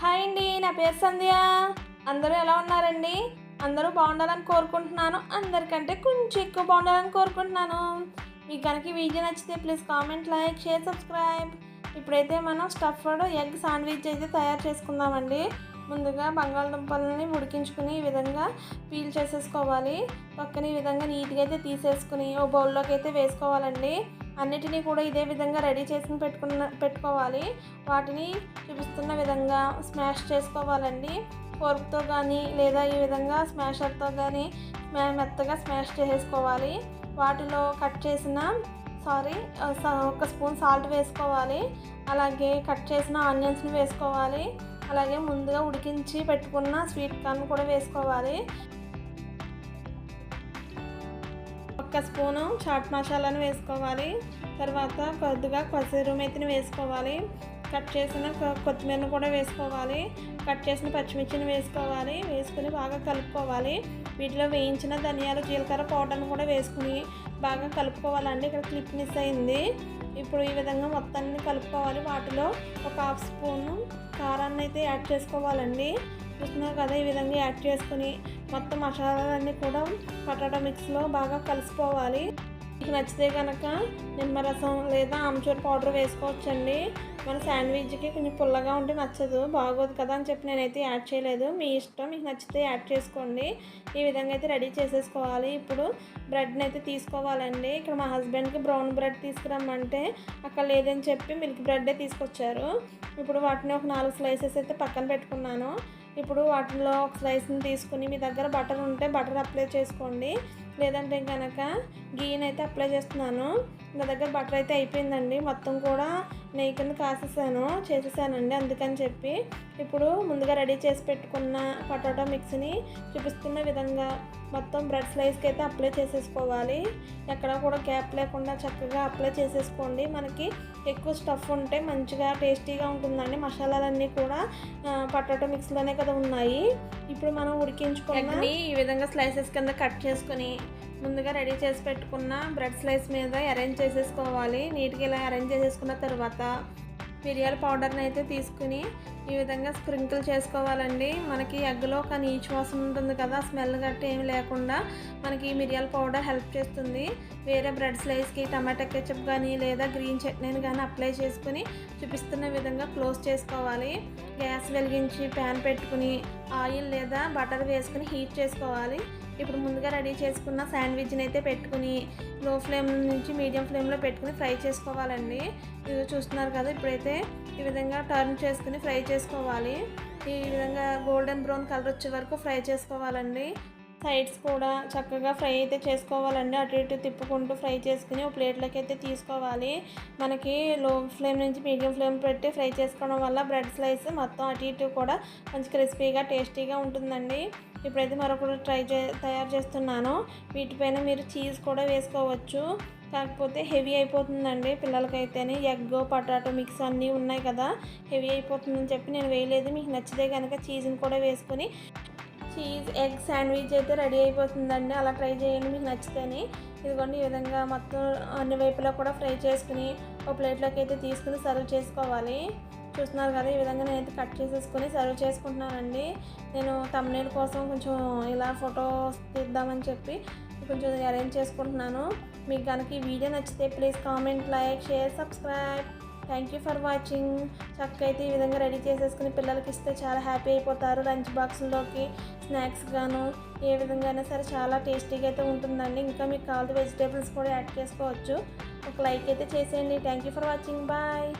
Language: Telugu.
హాయ్ అండి నా పేరు సంధ్య. అందరూ ఎలా ఉన్నారండి? అందరూ బాగుండాలని కోరుకుంటున్నాను. అందరికంటే కొంచెం ఎక్కువ బాగుండాలని కోరుకుంటున్నాను. మీకు కనుక వీడియో నచ్చితే please comment like share subscribe. ఇప్పుడైతే మనం స్టఫ్డ్ ఎగ్ శాండ్విచ్ అయితే తయారు చేసుకుందామండి. ముందుగా బంగాళదుంపలని ఉడికించుకుని ఈ విధంగా పీల్ చేసేసుకోవాలి. పక్కన ఈ విధంగా నీట్గా అయితే తీసేసుకుని ఓ బౌల్లోకి అయితే వేసుకోవాలండి. అన్నిటినీ కూడా ఇదే విధంగా రెడీ చేసి పెట్టుకున్న పెట్టుకోవాలి. వాటిని చూపిస్తున్న విధంగా స్మాష్ చేసుకోవాలండి. ఫోర్క్తో కానీ లేదా ఈ విధంగా స్మాషర్తో కానీ స్మా మెత్తగా స్మాష్ చేసేసుకోవాలి. వాటిలో కట్ చేసిన సారీ ఒక స్పూన్ సాల్ట్ వేసుకోవాలి. అలాగే కట్ చేసిన ఆనియన్స్ని వేసుకోవాలి. అలాగే ముందుగా ఉడికించి పెట్టుకున్న స్వీట్ కార్న్ కూడా వేసుకోవాలి. ఒక్క స్పూను చాట్ మసాలాను వేసుకోవాలి. తర్వాత కొద్దిగా కసూరి మెతిని వేసుకోవాలి. కట్ చేసిన కొత్తిమీరను కూడా వేసుకోవాలి. కట్ చేసిన పచ్చిమిర్చిని వేసుకోవాలి. వేసుకుని బాగా కలుపుకోవాలి. వీటిలో వేయించిన ధనియాలు జీలకర్ర పౌడర్ను కూడా వేసుకుని బాగా కలుపుకోవాలండి. ఇక్కడ క్లిప్ మిస్ అయింది. ఇప్పుడు ఈ విధంగా మొత్తాన్ని కలుపుకోవాలి. వాటిలో ఒక హాఫ్ స్పూను కారాన్ని అయితే యాడ్ చేసుకోవాలండి. చూస్తున్నారు కదా ఈ విధంగా యాడ్ చేసుకుని మొత్తం మసాలాలన్నీ కూడా పొటాటో మిక్స్లో బాగా కలిసిపోవాలి. మీకు నచ్చితే కనుక నిమ్మరసం లేదా ఆమ్చూర్ పౌడర్ వేసుకోవచ్చండి. మన శాండ్విచ్కి కొంచెం పుల్లగా ఉంటే నచ్చదు బాగోదు కదా అని చెప్పి నేనైతే యాడ్ చేయలేదు. మీ ఇష్టం మీకు నచ్చితే యాడ్ చేసుకోండి. ఈ విధంగా అయితే రెడీ చేసేసుకోవాలి. ఇప్పుడు బ్రెడ్ని అయితే తీసుకోవాలండి. ఇక్కడ మా హస్బెండ్కి బ్రౌన్ బ్రెడ్ తీసుకురమ్మంటే అక్కడ లేదని చెప్పి మిల్క్ బ్రెడ్డే తీసుకొచ్చారు. ఇప్పుడు వాటిని ఒక నాలుగు స్లైసెస్ అయితే పక్కన పెట్టుకున్నాను. ఇప్పుడు వాటిలో ఒక స్లైస్ని తీసుకుని మీ దగ్గర బటర్ ఉంటే బటర్ అప్లై చేసుకోండి. లేదంటే కనుక గీని అయితే అప్లై చేస్తున్నాను. నా దగ్గర బటర్ అయితే అయిపోయిందండి. మొత్తం కూడా నెయ్యి కింద కాసేసాను చేసేసానండి అందుకని చెప్పి. ఇప్పుడు ముందుగా రెడీ చేసి పెట్టుకున్న పొటాటో మిక్స్ని చూపిస్తున్న విధంగా మొత్తం బ్రెడ్ స్లైస్కి అయితే అప్లై చేసేసుకోవాలి. ఎక్కడ కూడా గ్యాప్ లేకుండా చక్కగా అప్లై చేసేసుకోండి. మనకి ఎక్కువ స్టఫ్ ఉంటే మంచిగా టేస్టీగా ఉంటుందండి. మసాలాలన్నీ కూడా పొటాటో మిక్స్లోనే కదా ఉన్నాయి. ఇప్పుడు మనం ఉడికించుకున్న ఈ విధంగా స్లైసెస్ కింద కట్ చేసుకొని ముందుగా రెడీ చేసి పెట్టుకున్న బ్రెడ్ స్లైస్ మీద అరేంజ్ చేసేసుకోవాలి. నీట్గా ఇలా అరేంజ్ చేసేసుకున్న తర్వాత మిరియాల పౌడర్ని అయితే తీసుకుని ఈ విధంగా స్ప్రింకిల్ చేసుకోవాలండి. మనకి ఎగ్లో ఒక నీచు వాసన ఉంటుంది కదా స్మెల్ గట్టి ఏమి లేకుండా మనకి మిరియాల పౌడర్ హెల్ప్ చేస్తుంది. వేరే బ్రెడ్ స్లైస్కి టమాటా కెచప్ కానీ లేదా గ్రీన్ చట్నీని కానీ అప్లై చేసుకుని చూపిస్తున్న విధంగా క్లోజ్ చేసుకోవాలి. గ్యాస్ వెలిగించి ప్యాన్ పెట్టుకుని ఆయిల్ లేదా బటర్ వేసుకుని హీట్ చేసుకోవాలి. ఇప్పుడు ముందుగా రెడీ చేసుకున్న శాండ్విచ్ని అయితే పెట్టుకుని లో ఫ్లేమ్ నుంచి మీడియం ఫ్లేమ్లో పెట్టుకుని ఫ్రై చేసుకోవాలండి. ఇది చూస్తున్నారు కదా ఇప్పుడైతే ఈ విధంగా టర్న్ చేసుకుని ఫ్రై చేసుకోవాలి. ఈ విధంగా గోల్డెన్ బ్రౌన్ కలర్ వచ్చే వరకు ఫ్రై చేసుకోవాలండి. సైడ్స్ కూడా చక్కగా ఫ్రై అయితే చేసుకోవాలండి. అటు ఇటు తిప్పుకుంటూ ఫ్రై చేసుకుని ఒక ప్లేట్లోకి అయితే తీసుకోవాలి. మనకి లో ఫ్లేమ్ నుంచి మీడియం ఫ్లేమ్ పెట్టి ఫ్రై చేసుకోవడం వల్ల బ్రెడ్ స్లైస్ మొత్తం అటు ఇటు కూడా మంచి క్రిస్పీగా టేస్టీగా ఉంటుందండి. ఇప్పుడైతే మరొకటి ట్రై చే తయారు చేస్తున్నాను. వీటిపైన మీరు చీజ్ కూడా వేసుకోవచ్చు. కాకపోతే హెవీ అయిపోతుందండి. పిల్లలకైతేనే ఎగ్ పొటాటో మిక్స్ అన్నీ ఉన్నాయి కదా. హెవీ అయిపోతుందని చెప్పి నేను వేయలేదు. మీకు నచ్చితే కనుక చీజ్ని కూడా వేసుకొని చీజ్ ఎగ్ శాండ్విచ్ అయితే రెడీ అయిపోతుందండి. అలా ట్రై చేయండి మీకు నచ్చితేనే. ఇదిగోండి ఈ విధంగా మొత్తం అన్ని వైపులా కూడా ఫ్రై చేసుకుని ఒక ప్లేట్లోకి అయితే తీసుకుని సర్వ్ చేసుకోవాలి. చూస్తున్నారు కదా ఈ విధంగా నేనైతే కట్ చేసేసుకొని సర్వ్ చేసుకుంటున్నానండి. నేను తమ్నేల్ కోసం కొంచెం ఇలా ఫొటోస్ తీద్దామని చెప్పి కొంచెం అరేంజ్ చేసుకుంటున్నాను. మీకు కనుక ఈ వీడియో నచ్చితే please comment like share subscribe thank you for watching చక్క అయితే ఈ విధంగా రెడీ చేసేసుకుని పిల్లలకి ఇస్తే చాలా హ్యాపీ అయిపోతారు లంచ్ బాక్స్లోకి స్నాక్స్ గాను ఏ విధంగా అయినా సరే చాలా టేస్టీగా అయితే ఉంటుందండి. ఇంకా మీకు కావాల్సిన వెజిటేబుల్స్ కూడా యాడ్ చేసుకోవచ్చు. ఒక లైక్ అయితే చేసేయండి. Thank you for watching bye